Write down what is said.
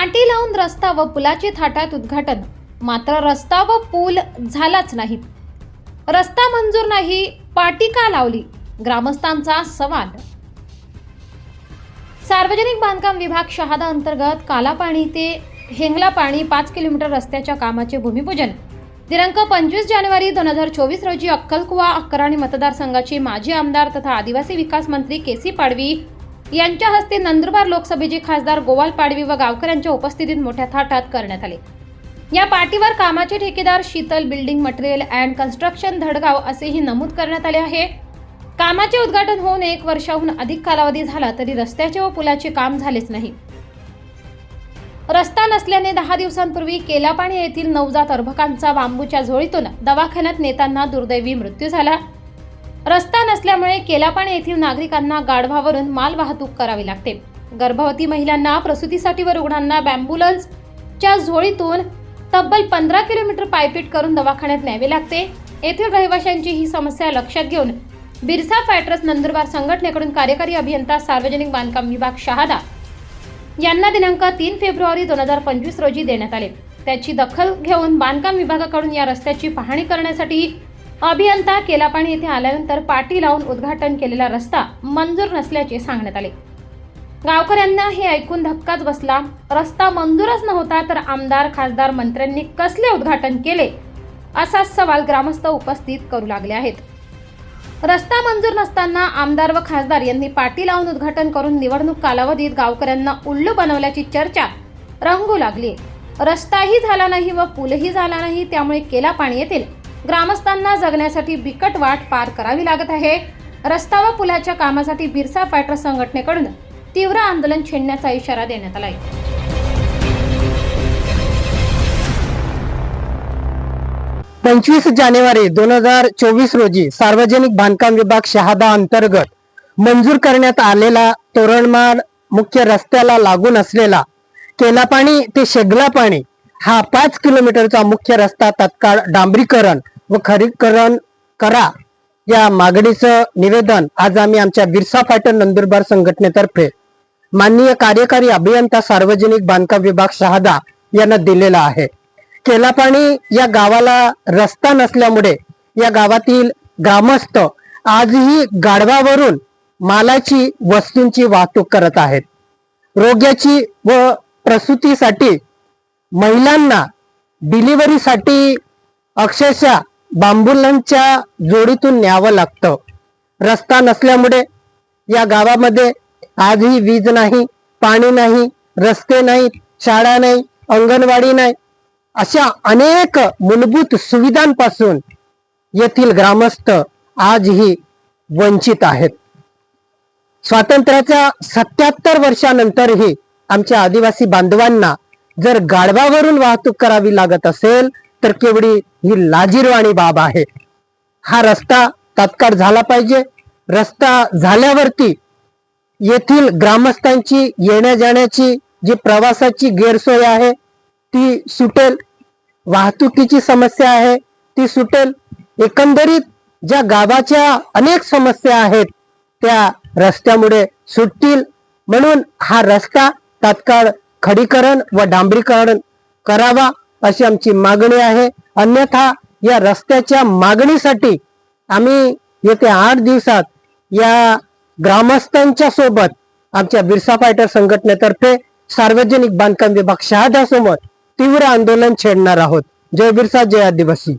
पाटी लावून रस्ता व पुलाचे थाटात उद्घाटन. मात्र रस्ता व पूल झालाच नाही. रस्ता मंजूर नाही पाटी का लावली? ग्रामस्थांचा सवाल. सार्वजनिक बांधकाम विभाग शहादा अंतर्गत कालापाणी ते हेंगला पाणी पाच किलोमीटर रस्त्याच्या कामाचे भूमिपूजन. दिनांक पंचवीस जानेवारी दोन हजार चोवीस रोजी अक्कलकुवा अक्कराणी मतदारसंघाचे माजी आमदार तथा आदिवासी विकास मंत्री के सी पाडवी यांच्या हस्ते नंदुरबार लोकसभेचे खासदार गोवाल पाडवी व गावकऱ्यांच्या उपस्थितीत मोठ्या थाटात करण्यात आले. या पार्टीवर कामाचे ठेकेदार Sheetal building material and construction Dhadgaon असेही नमूद करण्यात आले आहे. कामाचे उद्घाटन होऊन एक वर्षाहून अधिक कालावधी झाला तरी रस्त्याचे व पुलाचे काम झालेच नाही. रस्ता नसल्याने दहा दिवसांपूर्वी केलापाणी येथील नवजात अर्भकांचा बांबूच्या झोळीतून दवाखान्यात नेताना दुर्दैवी मृत्यू झाला. रस्ता नसल्यामुळे केलापाणे येथील नागरिकांना गाढवावरून माल वाहतूक करावी लागते. गर्भवती महिलांना प्रसूतीसाठी व रुग्णांना बॅम्ब्युलन्सच्या झोळीतून तब्बल पंधरा किलोमीटर पायपीट करून दवाखान्यात न्यावे लागते. येथील रहिवाशांची ही समस्या लक्षात घेऊन बिरसा फॅट्रस नंदुरबार संघटनेकडून कार्यकारी अभियंता सार्वजनिक बांधकाम विभाग शहादा यांना दिनांक तीन फेब्रुवारी दोन हजार पंचवीस रोजी देण्यात आले. त्याची दखल घेऊन बांधकाम विभागाकडून या रस्त्याची पाहणी करण्यासाठी अभियंता केलापाणी येथे आल्यानंतर पाटी लावून उद्घाटन केलेला रस्ता मंजूर नसल्याचे सांगण्यात आले. गावकऱ्यांना हे ऐकून धक्काच बसला. रस्ता मंजूरच नव्हता तर आमदार खासदार मंत्र्यांनी कसले उद्घाटन केले असा सवाल ग्रामस्थ उपस्थित करू लागले आहेत. रस्ता मंजूर नसताना आमदार व खासदार यांनी पाटी लावून उद्घाटन करून निवडणूक कालावधीत गावकऱ्यांना उल्लू बनवल्याची चर्चा रंगू लागली. रस्ताही झाला नाही व पूलही झाला नाही त्यामुळे केला पाणी येतील ग्रामस्थांना जगण्यासाठी बिकट वाट पार करावी लागत आहे. रस्ता व पुलाच्या कामासाठी बिरसा फायटर संघटनेकडून तीव्र आंदोलन छेडण्याचा इशारा देण्यात आला पंचवीस जानेवारी दोन हजार चोवीस रोजी सार्वजनिक बांधकाम विभाग शहादा अंतर्गत मंजूर करण्यात आलेला तोरणमाळ मुख्य रस्त्याला लागून असलेला केलापाणी ते शेगलापाणी हा पाच किलोमीटरचा मुख्य रस्ता तत्काळ डांबरीकरण व खरीकरण करा. या मागणीचं निवेदन आज आम्ही आमच्या बिरसा पाटण नंदुरबार संघटनेतर्फे माननीय कार्यकारी अभियंता सार्वजनिक बांधकाम विभाग शहादा यांना दिलेला आहे. केलापाणी या गावाला रस्ता नसल्यामुळे या गावातील ग्रामस्थ आजही गाढवावरून मालाची वस्तूंची वाहतूक करत आहेत. रोग्याची व प्रसूतीसाठी महिलांना डिलिव्हरीसाठी अक्षरशः बांबुलांच्या जोडीतून न्यावं लागतं. रस्ता नसल्यामुळे या गावामध्ये आजही वीज नाही पाणी नाही रस्ते नाही शाळा नाही अंगणवाडी नाही अशा अनेक मूलभूत सुविधांपासून येथील ग्रामस्थ आजही वंचित आहेत. स्वातंत्र्याच्या सत्याहत्तर वर्षानंतरही आमच्या आदिवासी बांधवांना जर गाढवावरून वाहतूक करावी लागत असेल तर केवढी ही लाजीरवाणी बाब आहे. हा रस्ता तात्काळ झाला पाहिजे. रस्ता झाल्यावरती येथील ग्रामस्थांची येण्या जाण्याची जी प्रवासाची गैरसोय आहे ती सुटेल. वाहतुकीची समस्या आहे ती सुटेल. एकंदरीत ज्या गावाच्या अनेक समस्या आहेत त्या रस्त्यामुळे सुटतील. म्हणून हा रस्ता तात्काळ खडीकरण व डांबरीकरण करावा अशी आमची मागणी आहे. अन्यथा या रस्त्याच्या मागणीसाठी आम्ही येत्या आठ दिवसात या ग्रामस्थांच्या सोबत आमच्या बिरसा फायटर संघटनेतर्फे सार्वजनिक बांधकाम विभाग शहादासमोर तीव्र आंदोलन छेडणार आहोत. जय बिरसा जय आदिवासी.